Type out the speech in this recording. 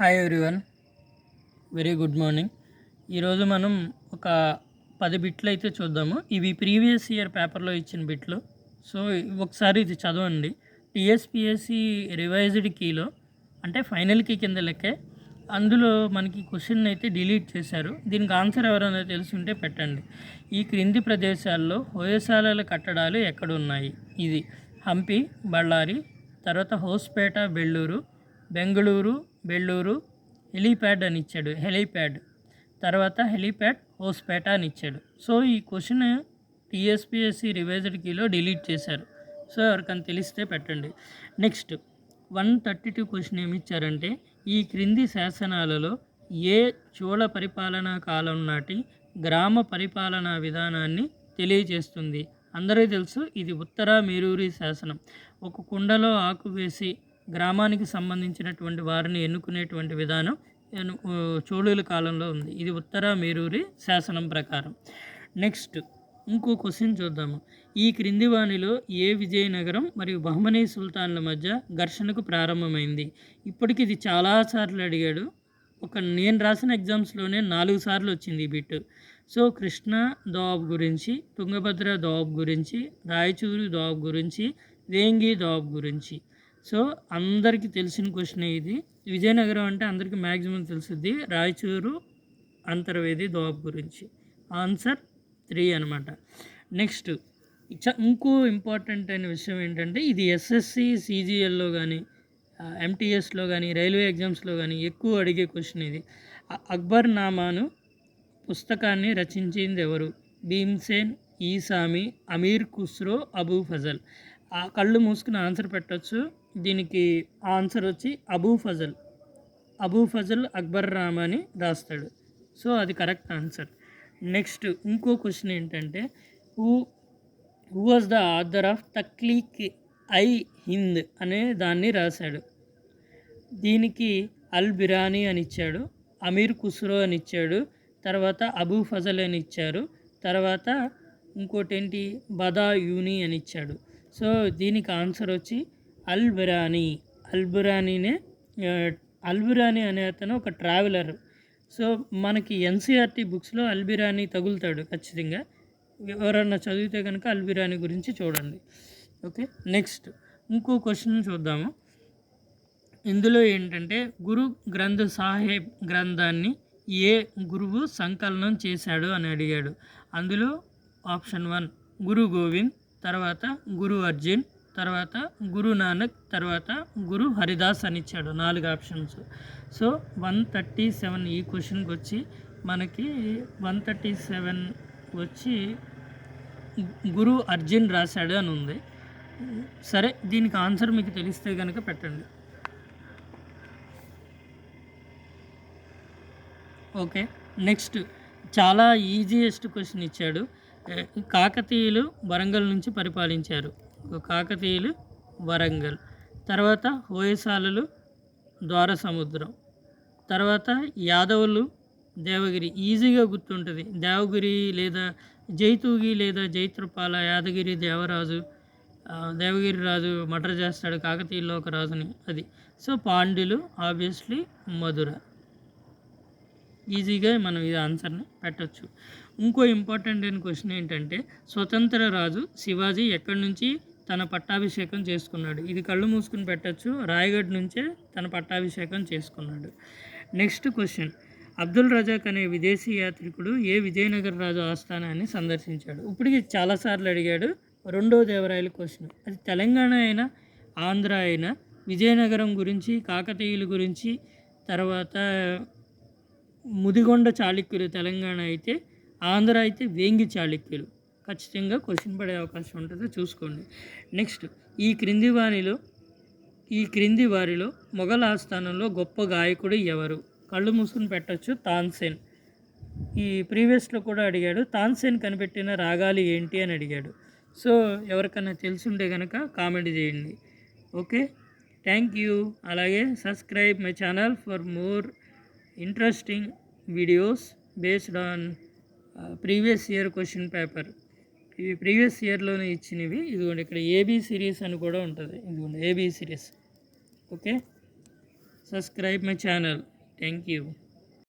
Hi everyone very good morning ఈరోజు మనం ఒక పది బిట్లు అయితే చూద్దాము. ఇవి ప్రీవియస్ ఇయర్ పేపర్లో ఇచ్చిన బిట్లు. సో ఒకసారి ఇది చదవండి. టీఎస్పిఎస్సి రివైజ్డ్ కీలో అంటే ఫైనల్ కీ కింద లెక్కే. అందులో మనకి క్వశ్చన్ అయితే డిలీట్ చేశారు. దీనికి ఆన్సర్ ఎవరైనా తెలిసి ఉంటే పెట్టండి. ఈ క్రింది ప్రదేశాల్లో హోయశాలల కట్టడాలు ఎక్కడ ఉన్నాయి ఇది హంపి బళ్ళారి తర్వాత హోస్పేట బెల్లూరు బెంగళూరు బెల్లూరు హెలీప్యాడ్ అని ఇచ్చాడు. హెలీప్యాడ్. తర్వాత హెలీప్యాడ్ హోస్పేట అని ఇచ్చాడు. సో ఈ క్వశ్చన్ టీఎస్పిఎస్సి రివైజ్డ్ కీలో డిలీట్ చేశారు. సో ఎవరికైనా తెలిస్తే పెట్టండి. Next one thirty two question ఏమి ఇచ్చారంటే ఈ క్రింది శాసనాలలో ఏ చోళ పరిపాలనా కాలం నాటి గ్రామ పరిపాలనా విధానాన్ని తెలియజేస్తుంది? అందరూ తెలుసు ఇది ఉత్తర మేరూరి శాసనం. ఒక కుండలో ఆకు వేసి గ్రామానికి సంబంధించినటువంటి వారిని ఎన్నుకునేటువంటి విధానం చోళుల కాలంలో ఉంది. ఇది ఉత్తర మేరూరి శాసనం ప్రకారం. నెక్స్ట్ ఇంకో క్వశ్చన్ చూద్దాము. ఈ క్రింది వాణిలో ఏ విజయనగరం మరియు బహమనీ సుల్తాన్ల మధ్య ఘర్షణకు ప్రారంభమైంది? ఇప్పటికి ఇది చాలాసార్లు అడిగాడు. ఒక నేను రాసిన ఎగ్జామ్స్లోనే నాలుగు సార్లు వచ్చింది ఈ బిట్. సో కృష్ణ దోబ్ గురించి తుంగభద్ర దోబ్ గురించి రాయచూరు దోబ్ గురించి వేంగి దోబ్ గురించి. సో అందరికీ తెలిసిన క్వశ్చన్ ఇది. విజయనగరం అంటే అందరికీ మ్యాక్సిమం తెలుసుద్ది. రాయచూరు అంతర్వేది దోబ్ గురించి. ఆన్సర్ త్రీ అనమాట నెక్స్ట్ చ- ఇంకో ఇంపార్టెంట్ అయిన విషయం ఏంటంటే ఇది ఎస్ఎస్సి సిజిఎల్లో కానీ ఎంటీఎస్లో కానీ రైల్వే ఎగ్జామ్స్లో కానీ ఎక్కువ అడిగే క్వశ్చన్ ఇది. అక్బర్ నామాను పుస్తకాన్ని రచించింది ఎవరు? భీమ్సేన్ ఈసామి అమీర్ ఖుస్రో అబూ ఫజల్. ఆ కళ్ళు మూసుకుని ఆన్సర్ పెట్టొచ్చు. దీనికి ఆన్సర్ వచ్చి అబూ ఫజల్. అబూ ఫజల్ అక్బర్ రామ్ అని రాస్తాడు. సో అది కరెక్ట్ ఆన్సర్. నెక్స్ట్ ఇంకో క్వశ్చన్ ఏంటంటే who who was the author of Takleek i Hind అనే దాన్ని రాశాడు. దీనికి అల్ బిరానీ అని ఇచ్చాడు అమీర్ కుస్రో అని ఇచ్చాడు తర్వాత అబూ ఫజల్ అని ఇచ్చారు తర్వాత ఇంకోటి ఏంటి బదా యూని అని ఇచ్చాడు. సో దీనికి ఆన్సర్ వచ్చి అల్ బిరానీ అల్ అనే అతను ఒక ట్రావెలర్ సో మనకి ఎన్సీఆర్టీ బుక్స్లో అల్బిరానీ తగులుతాడు ఖచ్చితంగా. ఎవరన్నా చదివితే కనుక అల్బిరానీ గురించి చూడండి. ఓకే నెక్స్ట్ ఇంకో క్వశ్చన్ చూద్దాము. ఇందులో ఏంటంటే గురు గ్రంథ సాహెబ్ గ్రంథాన్ని ఏ గురువు సంకలనం చేశాడు అని అడిగాడు. అందులో ఆప్షన్ వన్ గురు గోవింద్ తర్వాత గురు అర్జున్ తర్వాత గురు నానక్ తర్వాత గురు హరిదాస్ అని ఇచ్చాడు నాలుగు options. So one thirty seven ఈ క్వశ్చన్కి వచ్చి మనకి వన్ థర్టీ సెవెన్ వచ్చి గురు అర్జున్ రాశాడు అని ఉంది. సరే దీనికి ఆన్సర్ మీకు తెలిస్తే కనుక పెట్టండి. Okay next. చాలా ఈజియెస్ట్ క్వశ్చన్ ఇచ్చాడు. కాకతీయులు వరంగల్ నుంచి పరిపాలించారు. కాకతీయులు వరంగల్. తర్వాత హోయసాలలు ద్వార సముద్రం తర్వాత యాదవులు దేవగిరి. ఈజీగా గుర్తుంటుంది. దేవగిరి లేదా జైతూగి లేదా జైత్రపాల యాదగిరి దేవరాజు దేవగిరి రాజు మటర్ చేస్తాడు కాకతీయుల్లో ఒక రాజుని అది. సో పాండ్యులు ఆబ్వియస్లీ మధుర. ఈజీగా మనం ఈ ఆన్సర్ని పెట్టొచ్చు. ఇంకో ఇంపార్టెంట్ అయిన క్వశ్చన్ ఏంటంటే స్వతంత్ర రాజు శివాజీ ఎక్కడి నుంచి తన పట్టాభిషేకం చేసుకున్నాడు. ఇది కళ్ళు మూసుకుని పెట్టొచ్చు. రాయగఢ్ నుంచే తన పట్టాభిషేకం చేసుకున్నాడు. Next question. అబ్దుల్ రజాక్ అనే విదేశీ యాత్రికుడు ఏ విజయనగర రాజు ఆస్థానాన్ని సందర్శించాడు? ఇప్పటికి చాలాసార్లు అడిగాడు. రెండో దేవరాయల క్వశ్చన్. అది తెలంగాణ అయినా ఆంధ్ర అయినా విజయనగరం గురించి కాకతీయుల గురించి తర్వాత ముదిగొండ చాళుక్యులు తెలంగాణ అయితే ఆంధ్ర అయితే వేంగి చాళుక్యులు. ఖచ్చితంగా క్వశ్చన్ పడే అవకాశం ఉంటుంది చూసుకోండి. నెక్స్ట్ ఈ క్రింది వారిలో ఈ క్రింది వారిలో మొఘల్ ఆస్థానంలో గొప్ప గాయకుడు ఎవరు? కళ్ళు మూసుకుని పెట్టొచ్చు తాన్సేన్. ఈ ప్రీవియస్లో కూడా అడిగాడు తాన్సేన్ కనిపెట్టిన రాగాలు ఏంటి అని అడిగాడు. సో ఎవరికైనా తెలుసుంటే కనుక కామెంట్ చేయండి. ఓకే? Thank you. అలాగే subscribe my channel for more interesting videos based on previous year question paper. ఇవి ప్రీవియస్ ఇయర్లోనే ఇచ్చినవి. ఇదిగోండి ఇక్కడ ఏబీ సిరీస్ అని కూడా ఉంటుంది. ఇదిగోండి AB series. Okay? Subscribe my channel. Thank you